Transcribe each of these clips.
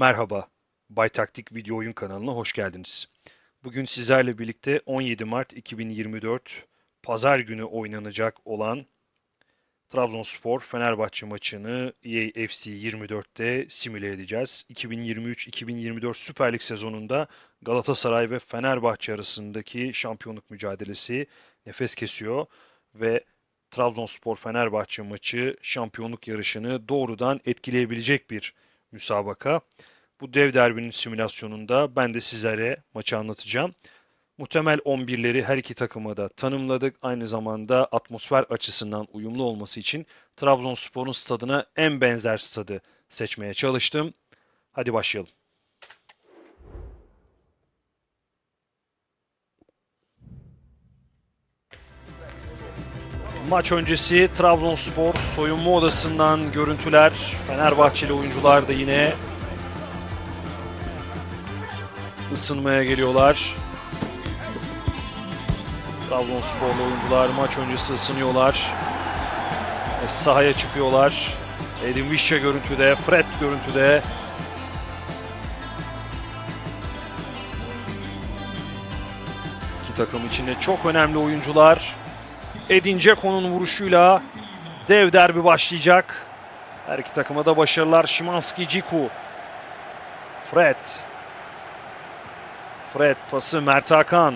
Merhaba, Bay Taktik Video Oyun kanalına hoş geldiniz. Bugün sizlerle birlikte 17 Mart 2024 Pazar günü oynanacak olan Trabzonspor Fenerbahçe maçını EA FC 24'te simüle edeceğiz. 2023-2024 Süper Lig sezonunda Galatasaray ve Fenerbahçe arasındaki şampiyonluk mücadelesi nefes kesiyor ve Trabzonspor Fenerbahçe maçı şampiyonluk yarışını doğrudan etkileyebilecek bir müsabaka. Bu dev derbinin simülasyonunda ben de sizlere maçı anlatacağım. Muhtemel 11'leri her iki takıma da tanımladık. Aynı zamanda atmosfer açısından uyumlu olması için Trabzonspor'un stadına en benzer stadı seçmeye çalıştım. Hadi başlayalım. Maç öncesi Trabzonspor soyunma odasından görüntüler. Fenerbahçeli oyuncular da yine ısınmaya geliyorlar. Trabzonsporlu oyuncular maç öncesi ısınıyorlar. Ve sahaya çıkıyorlar. Edin Visca görüntüde, Fred görüntüde. İki takım içinde çok önemli oyuncular. Edin Dzeko'nun vuruşuyla dev derbi başlayacak. Her iki takıma da başarılar. Şimanski, Ciku. Fred. Fred pası Mert Hakan.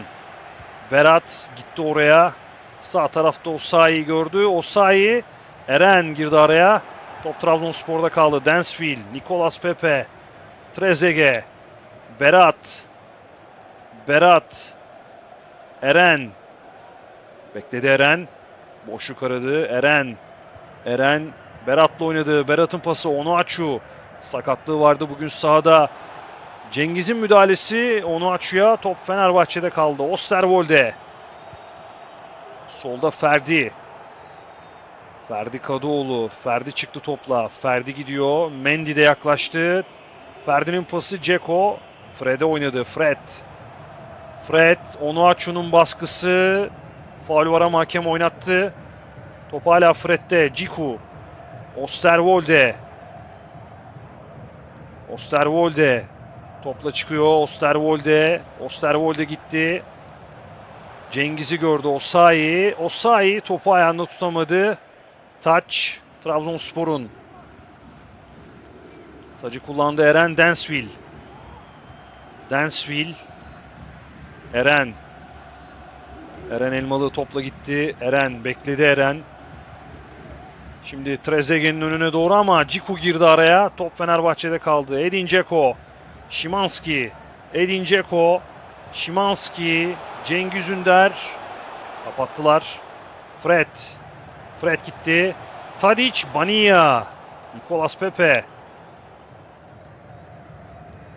Berat gitti oraya. Sağ tarafta Osayi gördü. Osayi. Eren girdi araya. Top Trabzonspor'da kaldı. Densfield, Nicolas Pepe, Trezeguet, Berat, Berat, Eren, Bekledi Eren. Boşluk aradı. Eren. Eren Berat'la oynadı. Berat'ın pası Onuachu. Sakatlığı vardı bugün sahada. Cengiz'in müdahalesi Onuachu'ya. Top Fenerbahçe'de kaldı. Osterwolde. Solda Ferdi. Ferdi Kadıoğlu. Ferdi çıktı topla. Ferdi gidiyor. Mendy de yaklaştı. Ferdi'nin pası Ceko. Fred'e oynadı. Fred. Fred. Onuachu'nun baskısı. Faul var ama hakem oynattı. Top hala Fred'de. Ciku. Osterwolde. Osterwolde. Topla çıkıyor. Osterwolde. Osterwolde gitti. Cengiz'i gördü. Osayi. Osayi topu ayağında tutamadı. Taç. Trabzonspor'un. Tacı kullandı Eren Densville. Densville. Eren. Eren Elmalı topla gitti. Eren bekledi Eren. Şimdi Trezeguet'in önüne doğru ama Ciku girdi araya. Top Fenerbahçe'de kaldı. Edin Dzeko. Şimanski. Edin Dzeko. Şimanski. Cengiz Ünder. Kapattılar. Fred. Fred gitti. Tadic. Bania. Nicolas Pepe.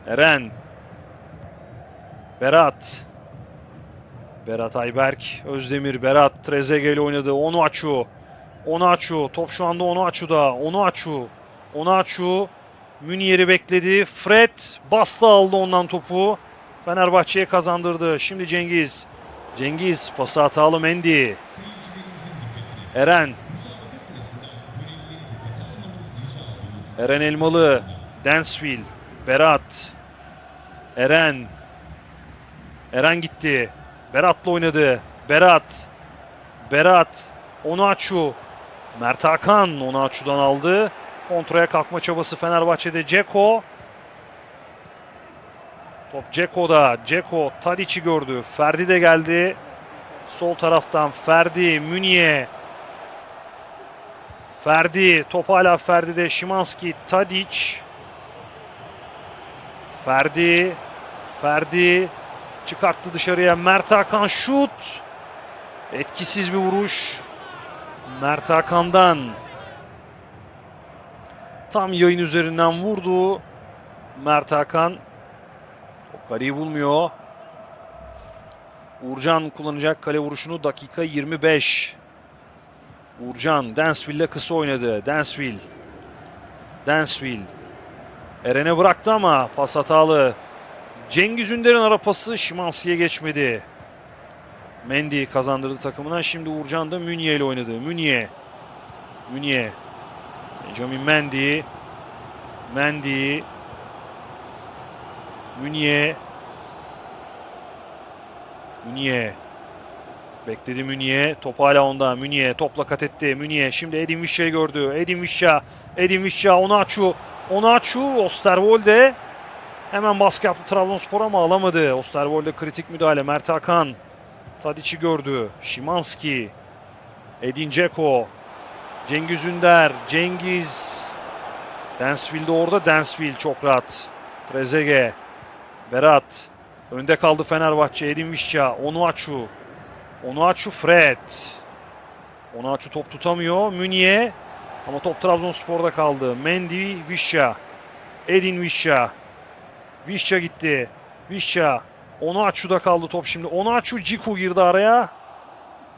Eren. Berat. Berat Ayberk, Özdemir, Berat, Trezeguet ile oynadı. Onuachu. Onuachu. Top şu anda Onuachu'da. Onuachu. Onuachu. Münier'i bekledi. Fred bastı aldı ondan topu. Fenerbahçe'ye kazandırdı. Şimdi Cengiz. Cengiz pası hatalı Mendy. Eren. Eren Elmalı. Densville. Berat. Eren. Eren gitti. Berat'la oynadı. Berat. Berat. Onuachu. Mert Hakan Onuachu'dan aldı. Kontraya kalkma çabası Fenerbahçe'de. Ceko. Top Ceko'da. Ceko Tadic'i gördü. Ferdi de geldi. Sol taraftan Ferdi, Münye. Ferdi. Top hala Ferdi'de. Şimanski, Tadic. Ferdi. Ferdi. Çıkarttı dışarıya. Mert Hakan şut. Etkisiz bir vuruş. Mert Hakan'dan. Tam yayın üzerinden vurdu. Mert Hakan. Top kaleyi bulmuyor. Uğurcan kullanacak kale vuruşunu dakika 25. Uğurcan Densville'le kısa oynadı. Densville. Densville. Eren'e bıraktı ama pas hatalı. Cengiz Ünder'in ara pası Şimanski'ye geçmedi. Mendy kazandırdı takımına. Şimdi Uğurcan da Münye ile oynadı. Münye. Münye. Benjamin Mendy. Mendy. Münye. Münye. Bekledi Münye. Top hala onda. Münye topla kat etti. Münye şimdi Edin Vişça'yı gördü. Edin Vişça. Edin Vişça onu açu. Onu açu. Osterwolde. Hemen baskı yaptı Trabzonspor ama alamadı. Osterwolde kritik müdahale. Mert Hakan. Tadiç'i gördü. Şimanski. Edin Dzeko. Cengiz Ünder. Cengiz. Densville de orada. Densville çok rahat. Trezeguet. Berat. Önde kaldı Fenerbahçe. Edin Vişça. Onuachu. Onuachu Fred. Onuachu top tutamıyor. Münye. Ama top Trabzonspor'da kaldı. Mendy Vişça. Edin Vişça. Vişça gitti. Vişça. Onuachu'da kaldı top şimdi. Onuachu Ciku girdi araya.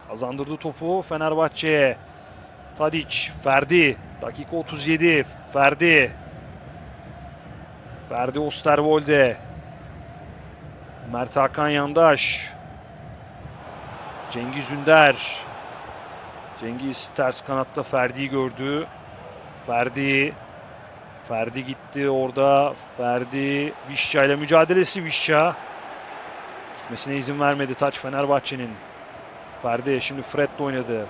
Kazandırdı topu Fenerbahçe'ye. Tadic, Ferdi. Dakika 37. Ferdi. Ferdi Osterwolde. Mert Hakan Yandaş. Cengiz Ünder. Cengiz ters kanatta Ferdi'yi gördü. Ferdi. Ferdi gitti orada. Ferdi Vişça ile mücadelesi Vişça. Gitmesine izin vermedi taç Fenerbahçe'nin. Ferdi şimdi Fred'le oynadı.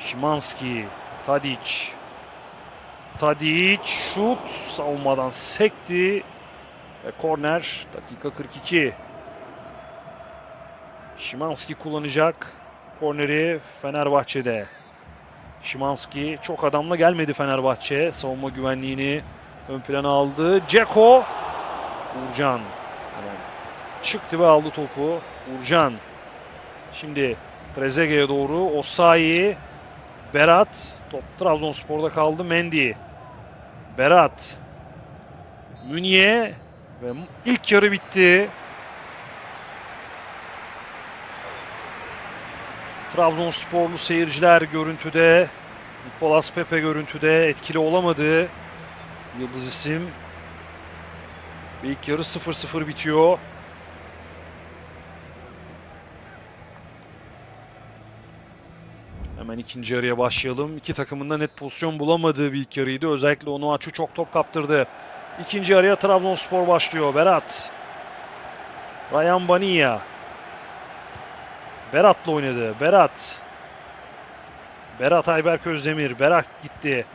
Şimanski, Tadic. Tadic şut savunmadan sekti ve korner dakika 42. Şimanski kullanacak korneri Fenerbahçe'de. Şimanski çok adamla gelmedi Fenerbahçe. Savunma güvenliğini ön plana aldı. Ceko. Uğurcan. Hemen çıktı ve aldı topu. Uğurcan. Şimdi Trezeguet'e doğru. Osayi. Berat. Top Trabzonspor'da kaldı. Mendy. Berat. Münye. Ve ilk yarı bitti. Trabzonsporlu seyirciler görüntüde. Nicolas Pepe görüntüde etkili olamadı. Yıldız isim. Ve ilk yarı 0-0 bitiyor. Hemen ikinci yarıya başlayalım. İki takımın da net pozisyon bulamadığı bir ilk yarıydı. Özellikle Onuachu çok top kaptırdı. İkinci yarıya Trabzonspor başlıyor. Berat. Ryan Bania. Berat'la oynadı. Berat. Berat Ayberk Özdemir. Berat gitti.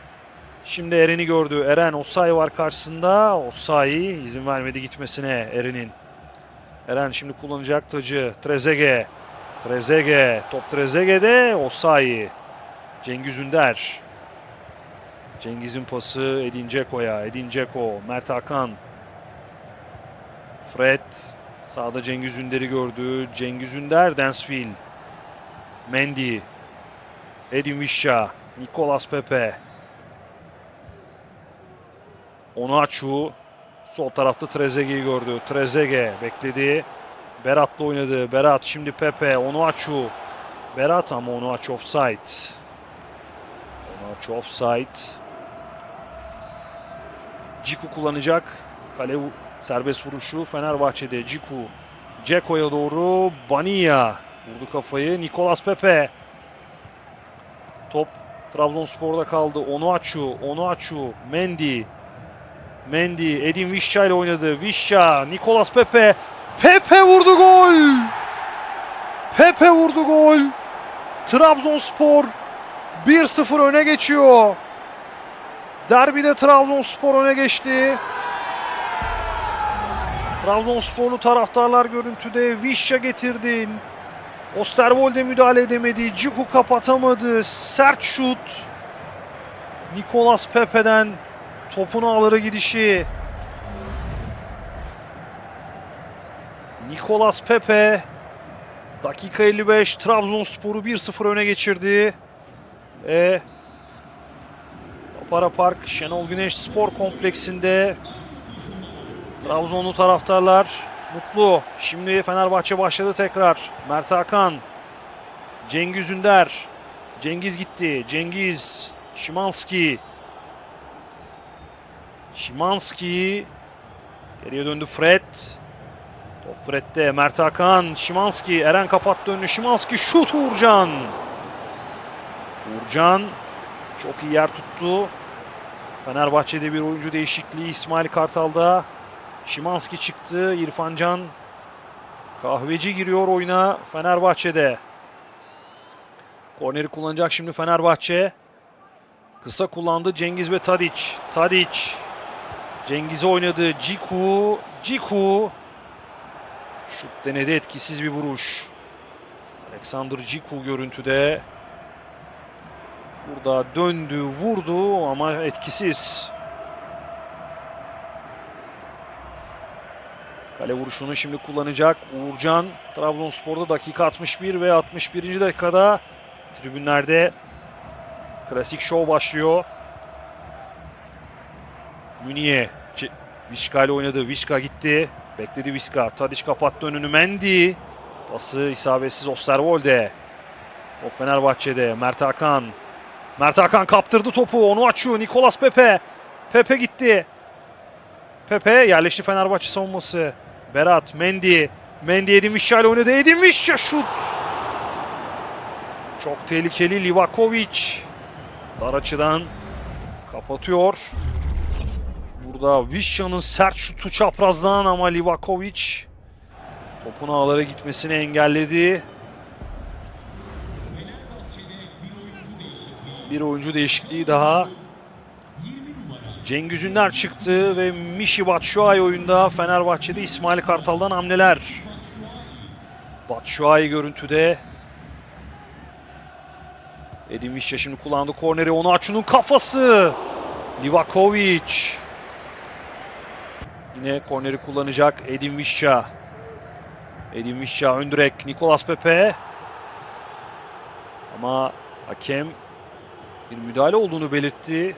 Şimdi Eren'i gördü. Eren Osay var karşısında. Osay izin vermedi gitmesine Eren'in. Eren şimdi kullanacak tacı. Trezeguet. Trezeguet. Top Trezeguet'de. Osayi. Cengiz Ünder. Cengiz'in pası Edin Dzeko'ya. Edin Dzeko. Mert Hakan. Fred. Sağda Cengiz Ünder'i gördü. Cengiz Ünder. Densville. Mendy. Edin Vişça. Nicolas Pepe. Onaçu. Sol tarafta Trezeguet'i gördü. Trezeguet bekledi. Berat'la oynadı. Berat şimdi Pepe. Onuachu. Berat ama Onuachu offside. Onuachu offside. Ciku kullanacak. Kale serbest vuruşu Fenerbahçe'de. Ciku. Ceko'ya doğru. Bania. Vurdu kafayı. Nicolas Pepe. Top Trabzonspor'da kaldı. Onuachu. Onuachu. Mendy. Mendy. Edin Vişça ile oynadı. Vişça. Nicolas Pepe. Pepe vurdu gol. Pepe vurdu gol. Trabzonspor 1-0 öne geçiyor. Derbide Trabzonspor öne geçti. Trabzonsporlu taraftarlar görüntüde Vişça getirdi. Osterwolde müdahale edemedi. Ciku kapatamadı. Sert şut. Nicolas Pepe'den topun ağları gidişi. Nicolas Pepe dakika 55 Trabzonspor'u 1-0 öne geçirdi. E, Para Park Şenol Güneş Spor Kompleksinde Trabzonlu taraftarlar mutlu. Şimdi Fenerbahçe başladı tekrar. Mert Hakan, Cengiz Ünder, Cengiz gitti. Cengiz, Şimanski, Şimanski, geriye döndü Fred. Top Fred'de Mert Hakan, Şimanski, Eren kapattı önünü. Şimanski şut Uğurcan. Uğurcan çok iyi yer tuttu. Fenerbahçe'de bir oyuncu değişikliği İsmail Kartal'da. Şimanski çıktı. İrfan Can Kahveci giriyor oyuna Fenerbahçe'de. Korneri kullanacak şimdi Fenerbahçe. Kısa kullandı Cengiz ve Tadic. Tadic. Cengiz'e oynadı. Ciku. Ciku. Şut denedi etkisiz bir vuruş. Alexander Ciku görüntüde. Burada döndü, vurdu ama etkisiz. Kale vuruşunu şimdi kullanacak Uğurcan. Trabzonspor'da dakika 61 ve 61. dakikada tribünlerde klasik show başlıyor. Müniye Vişka ile oynadı. Vişka gitti. Bekledi Vişka. Tadiç kapattı önünü. Mendy. Pası isabetsiz Osterwolde. O Fenerbahçe'de. Mert Hakan. Mert Hakan kaptırdı topu. Onu açıyor. Nikolas Pepe. Pepe gitti. Pepe yerleşti Fenerbahçe savunması. Berat, Mendy. Mendy Edin ile oynadı. Edin şut. Çok tehlikeli Livakovic. Dar açıdan kapatıyor. Burada Vişça'nın sert şutu çaprazdan ama Livakovic topun ağlara gitmesini engelledi. Bir oyuncu değişikliği daha. Cengiz Ünder çıktı ve Mişi Batshuayi oyunda Fenerbahçe'de İsmail Kartal'dan hamleler. Batshuayi görüntüde. Edin Vişça şimdi kullandı korneri. Onu Açu'nun kafası. Livakovic. Yine korneri kullanacak Edin Vişça. Edin Vişça ön direk Nikolas Pepe. Ama hakem bir müdahale olduğunu belirtti.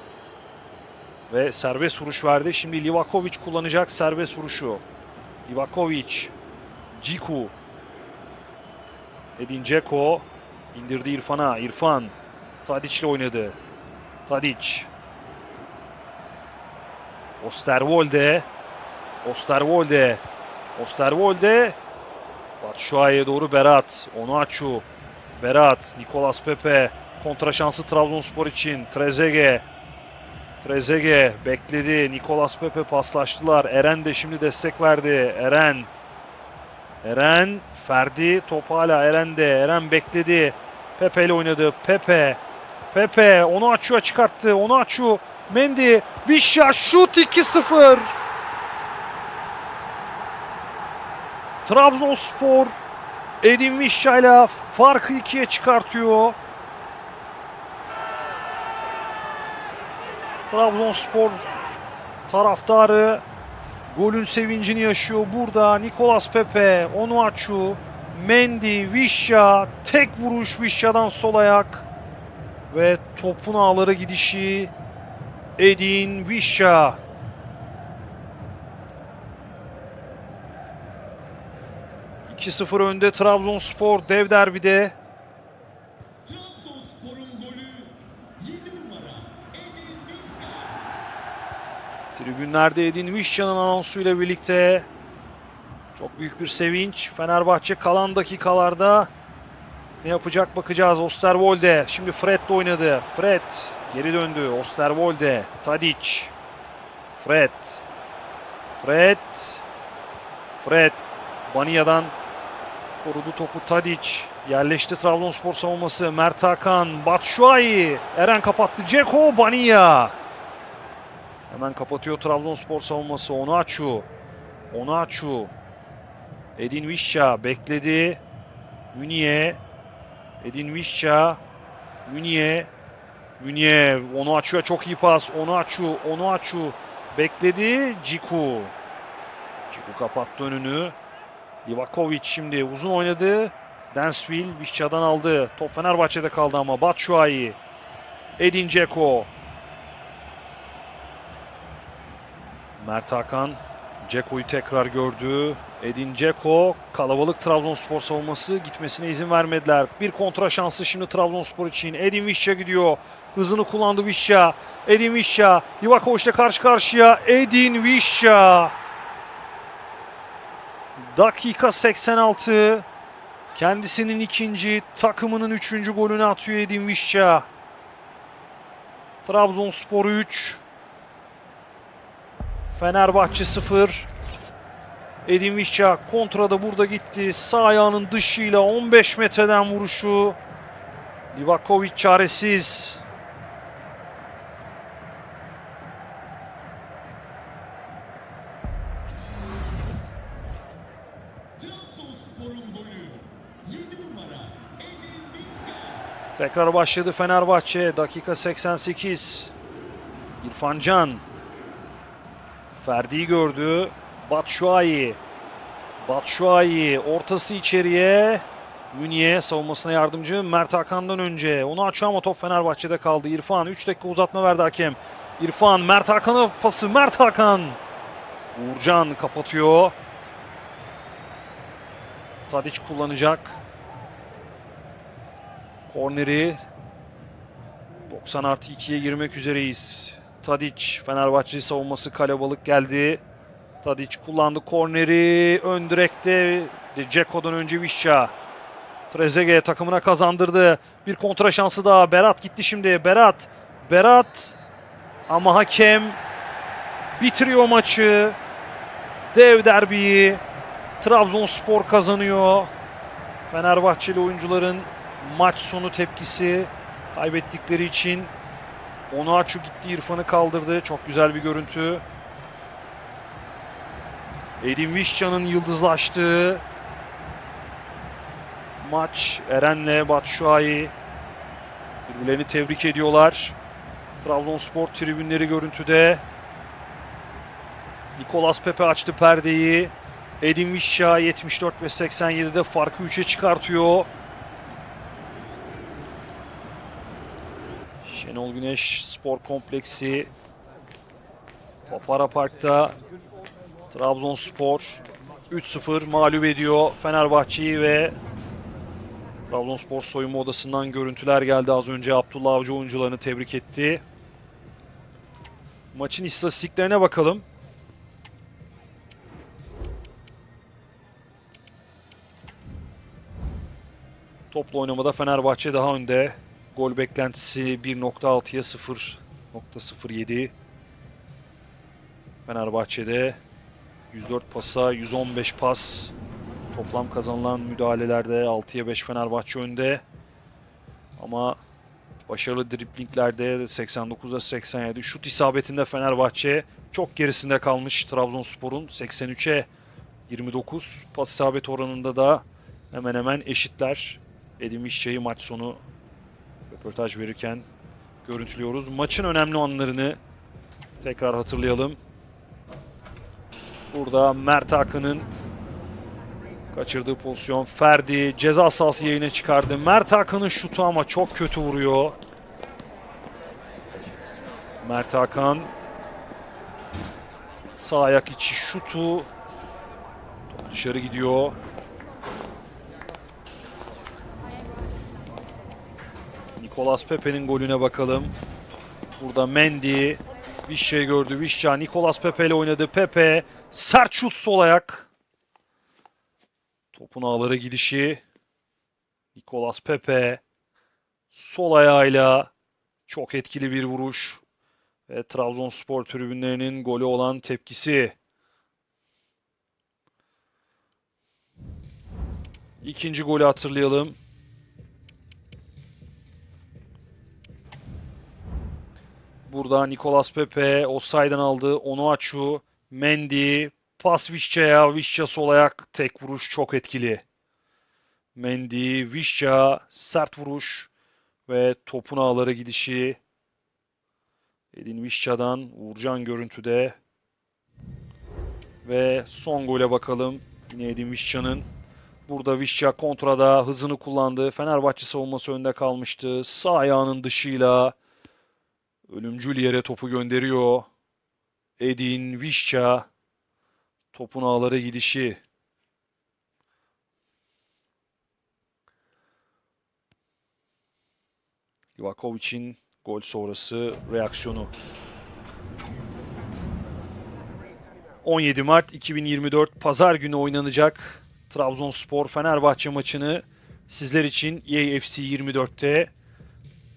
Ve serbest vuruş verdi. Şimdi Livakovic kullanacak serbest vuruşu. Livakovic. Ciku. Edin Dzeko. indirdi İrfan'a. İrfan. Tadic ile oynadı. Tadic. Osterwolde. Osterwolde. Osterwolde. Batshuayi'ye doğru Berat. Onuachu. Berat. Nikolas Pepe. Kontra şansı Trabzonspor için. Trezeguet. Trezeguet bekledi. Nikolas Pepe paslaştılar. Eren de şimdi destek verdi. Eren. Eren. Ferdi. Top hala Eren'de. Eren bekledi. Pepe ile oynadı. Pepe. Pepe. Onu açıyor çıkarttı. Onu açıyor. Mendy. Vişya şut 2-0. Trabzonspor Edin Vişya ile farkı ikiye çıkartıyor. Trabzonspor taraftarı golün sevincini yaşıyor. Burada Nikolas Pepe, Onuachu, Mendy, Vişya, tek vuruş Vişya'dan sol ayak ve topun ağları gidişi Edin Vişya. ...2-0 önde Trabzonspor dev derbide. Trabzonspor'un golü 7 numara Edin Vizca. Tribünlerde Edin Vişça'nın anonsuyla birlikte çok büyük bir sevinç. Fenerbahçe kalan dakikalarda ne yapacak bakacağız. Osterwolde şimdi Fred de oynadı. Fred geri döndü. Osterwolde, Tadic, Fred, Fred, Fred Bania'dan korudu topu Tadic. Yerleşti Trabzonspor savunması. Mert Hakan, Batshuayi, Eren kapattı. Ceko, Bania. Hemen kapatıyor Trabzonspor savunması. Onaçu. Onaçu. Edin Vişça bekledi. Müniye. Edin Vişça. Müniye. Müniye. Onaçu'ya çok iyi pas. Onaçu. Onaçu. Bekledi. Ciku. Ciku kapattı önünü. Livakovic şimdi uzun oynadı. Densville Vişça'dan aldı. Top Fenerbahçe'de kaldı ama Batshuayi. Edin Dzeko. Mert Hakan Ceko'yu tekrar gördü. Edin Ceko kalabalık Trabzonspor savunması gitmesine izin vermediler. Bir kontra şansı şimdi Trabzonspor için. Edin Vişça gidiyor. Hızını kullandı Vişça. Edin Vişça. Livakovic'le karşı karşıya. Edin Vişça. Dakika 86. Kendisinin ikinci, takımının üçüncü golünü atıyor Edin Vişça. Trabzonspor 3. Fenerbahçe 0. Edin Visca kontrada burada gitti. Sağ ayağının dışıyla 15 metreden vuruşu. Livakovic çaresiz. Trabzonspor'un golü. 7 numara Edin Vizca. Tekrar başladı Fenerbahçe. Dakika 88. İrfan Can. Ferdi'yi gördü. Batshuayi. Batshuayi ortası içeriye. Münye savunmasına yardımcı. Mert Hakan'dan önce. Onu açıyor ama top Fenerbahçe'de kaldı. İrfan 3 dakika uzatma verdi hakem. İrfan Mert Hakan'a pası. Mert Hakan. Uğurcan kapatıyor. Tadiç kullanacak. Korneri 90 artı 2'ye girmek üzereyiz. Tadic Fenerbahçe savunması kalabalık geldi. Tadic kullandı korneri. Ön direkte Ceko'dan önce Vişça. Trezeguet takımına kazandırdı. Bir kontra şansı daha. Berat gitti şimdi. Berat. Berat. Ama hakem bitiriyor maçı. Dev derbiyi. Trabzonspor kazanıyor. Fenerbahçeli oyuncuların maç sonu tepkisi kaybettikleri için Onuachu gitti İrfan'ı kaldırdı. Çok güzel bir görüntü. Edin Vişcan'ın yıldızlaştığı maç Eren'le Batshuayi birbirlerini tebrik ediyorlar. Trabzonspor tribünleri görüntüde. Nicolas Pepe açtı perdeyi. Edin Vişça 74 ve 87'de farkı 3'e çıkartıyor. Şenol Güneş Spor Kompleksi Papara Park'ta Trabzonspor 3-0 mağlup ediyor Fenerbahçe'yi ve Trabzonspor soyunma odasından görüntüler geldi az önce. Abdullah Avcı oyuncularını tebrik etti. Maçın istatistiklerine bakalım. Toplu oynamada Fenerbahçe daha önde. Gol beklentisi 1.6'ya 0.07. Fenerbahçe'de 104 pasa 115 pas. Toplam kazanılan müdahalelerde 6'ya 5 Fenerbahçe önde. Ama başarılı driplinglerde 89'a 87. Şut isabetinde Fenerbahçe çok gerisinde kalmış Trabzonspor'un 83'e 29. Pas isabet oranında da hemen hemen eşitler. Edin Vişça'yı maç sonu röportaj verirken görüntülüyoruz. Maçın önemli anlarını tekrar hatırlayalım. Burada Mert Hakan'ın kaçırdığı pozisyon. Ferdi ceza sahası yayına çıkardı. Mert Hakan'ın şutu ama çok kötü vuruyor. Mert Hakan sağ ayak içi şutu dışarı gidiyor. Nicolas Pepe'nin golüne bakalım. Burada Mendy Vişça'yı gördü. Vişça Nicolas Pepe ile oynadı. Pepe sert şut sol ayak. Topun ağlara gidişi. Nicolas Pepe sol ayağıyla çok etkili bir vuruş. Ve Trabzonspor tribünlerinin golü olan tepkisi. İkinci golü hatırlayalım. Burada Nicolas Pepe offside'den aldı. Onuachu, Mendy, pas Vişça'ya. Vişça sol ayak tek vuruş çok etkili. Mendy, Vişça sert vuruş ve topun ağlara gidişi. Edin Vişça'dan Uğurcan görüntüde. Ve son gole bakalım. Yine Edin Vişça'nın. Burada Vişça kontrada hızını kullandı. Fenerbahçe savunması önde kalmıştı. Sağ ayağının dışıyla Ölümcül yere topu gönderiyor. Edin Vişça topun ağlara gidişi. Livakovic'in gol sonrası reaksiyonu. 17 Mart 2024 Pazar günü oynanacak Trabzonspor Fenerbahçe maçını sizler için EAFC 24'te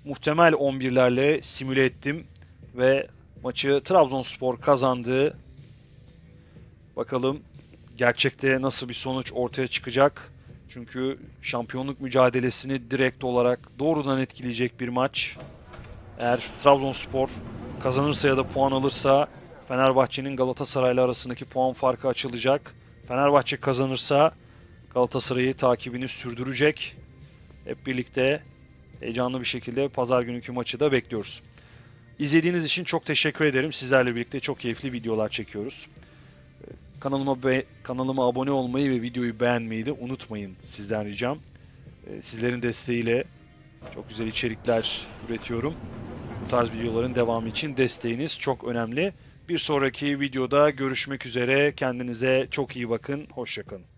muhtemel 11'lerle simüle ettim ve maçı Trabzonspor kazandı. Bakalım gerçekte nasıl bir sonuç ortaya çıkacak? Çünkü şampiyonluk mücadelesini direkt olarak doğrudan etkileyecek bir maç. Eğer Trabzonspor kazanırsa ya da puan alırsa Fenerbahçe'nin Galatasaray'la arasındaki puan farkı açılacak. Fenerbahçe kazanırsa Galatasaray'ı takibini sürdürecek. Hep birlikte heyecanlı bir şekilde pazar günkü maçı da bekliyoruz. İzlediğiniz için çok teşekkür ederim. Sizlerle birlikte çok keyifli videolar çekiyoruz. Kanalıma be- kanalıma abone olmayı ve videoyu beğenmeyi de unutmayın sizden ricam. Ee, Sizlerin desteğiyle çok güzel içerikler üretiyorum. Bu tarz videoların devamı için desteğiniz çok önemli. Bir sonraki videoda görüşmek üzere. Kendinize çok iyi bakın. Hoşçakalın.